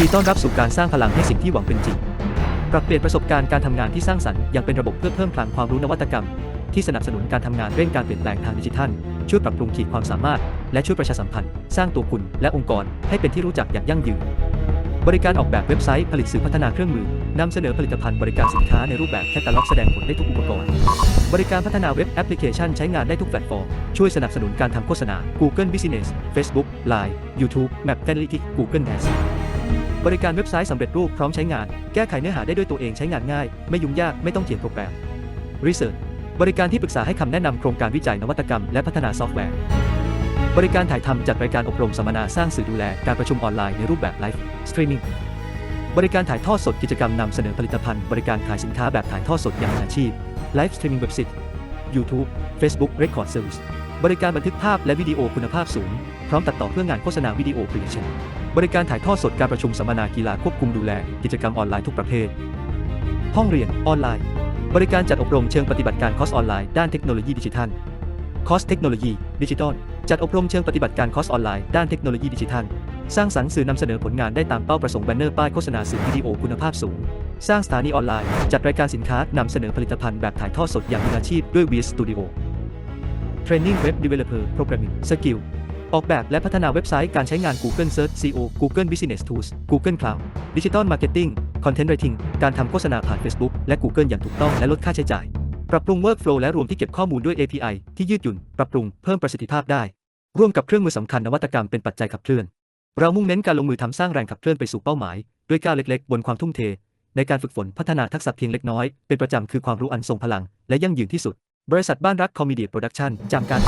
ดีต้อนรับสู่การสร้างพลังให้สิ่งที่หวังเป็นจริง ปรับเปลี่ยนประสบการณ์การทำงานที่สร้างสรรค์อย่างเป็นระบบเพื่อเพิ่มพลังความรู้นวัตกรรม ที่สนับสนุนการทำงานเร่งการเปลี่ยนแปลงทางดิจิทัล ช่วยปรับปรุงขีดความสามารถ และช่วยประชาสัมพันธ์ สร้างตัวคุณและองค์กรให้เป็นที่รู้จักอย่างยั่งยืน บริการออกแบบเว็บไซต์ผลิตสื่อพัฒนาเครื่องมือนำเสนอผลิตภัณฑ์บริการสินค้าในรูปแบบแคตตาล็อกแสดงผลได้ทุกอุปกรณ์ บริการพัฒนาเว็บแอปพลิเคชันใช้งานได้ทุกแพลตฟอร์ม ช่วยสนับสนุนการทำโฆษณา Google Business Facebook Line YouTube Map Analytics Google Ads บริการเว็บไซต์สำเร็จรูปพร้อมใช้งาน แก้ไขเนื้อหาได้ด้วยตัวเองใช้งานง่าย ไม่ยุ่งยากไม่ต้องเขียนโปรแกรม Research บริการที่ปรึกษาให้คำแนะนำโครงการวิจัยนวัตกรรมและพัฒนาซอฟต์แวร์ บริการถ่ายทำจัดรายการอบรมสัมมนาสร้างสื่อดูแลการประชุมออนไลน์ในรูปแบบไลฟ์สตรีมมิ่งบริการถ่ายทอดสดกิจกรรมนำเสนอผลิตภัณฑ์ บริการขายสินค้าแบบถ่ายทอดสดอย่างมืออาชีพไลฟ์สตรีมมิ่งเว็บไซต์ YouTube Facebook Record Service บริการบันทึกภาพและวิดีโอคุณภาพสูง พร้อมตัดต่อเพื่องานโฆษณาวิดีโอ Creation บริการถ่ายทอดสดการประชุมสัมมนากีฬาควบคุมดูแล กิจกรรมออนไลน์ทุกประเภท ห้องเรียนออนไลน์ บริการจัดอบรมเชิงปฏิบัติการคอร์สออนไลน์ด้านเทคโนโลยีดิจิทัลคอร์สเทคโนโลยีดิจิทัลจัดอบรมเชิงปฏิบัติการคอร์สออนไลน์ด้านเทคโนโลยีดิจิทัลสร้างสรรค์สื่อนำเสนอผลงานได้ตามเป้าประสงค์แบนเนอร์ป้ายโฆษณาสื่อวิดีโอคุณภาพสูง สร้างสถานีออนไลน์ จัดรายการสินค้านำเสนอผลิตภัณฑ์แบบถ่ายทอดสดอย่างมืออาชีพด้วย VS Studio Training Web Developer Programming Skill ออกแบบและพัฒนาเว็บไซต์การใช้งาน Google Search SEO Google Business Tools Google Cloud Digital Marketing Content Writing การทำโฆษณาผ่าน Facebook และ Google อย่างถูกต้องและลดค่าใช้จ่าย ปรับปรุง Workflow และรวมที่เก็บข้อมูลด้วย API ที่ยืดหยุ่น ปรับปรุงเพิ่มประสิทธิภาพได้ ร่วมกับเครื่องมือสำคัญนวัตกรรมเป็นปัจจัยขับเคลื่อน เรามุ่งเน้นการลงมือทำสร้างแรงขับเคลื่อนไปสู่เป้าหมาย ด้วยก้าวเล็กๆ บนความทุ่มเท ในการฝึกฝนพัฒนาทักษะเพียงเล็กน้อยเป็นประจำคือความรู้อันทรงพลัง และยั่งยืนที่สุด บริษัทบ้านรักคอมมีเดียโปรดักชั่นจำกัด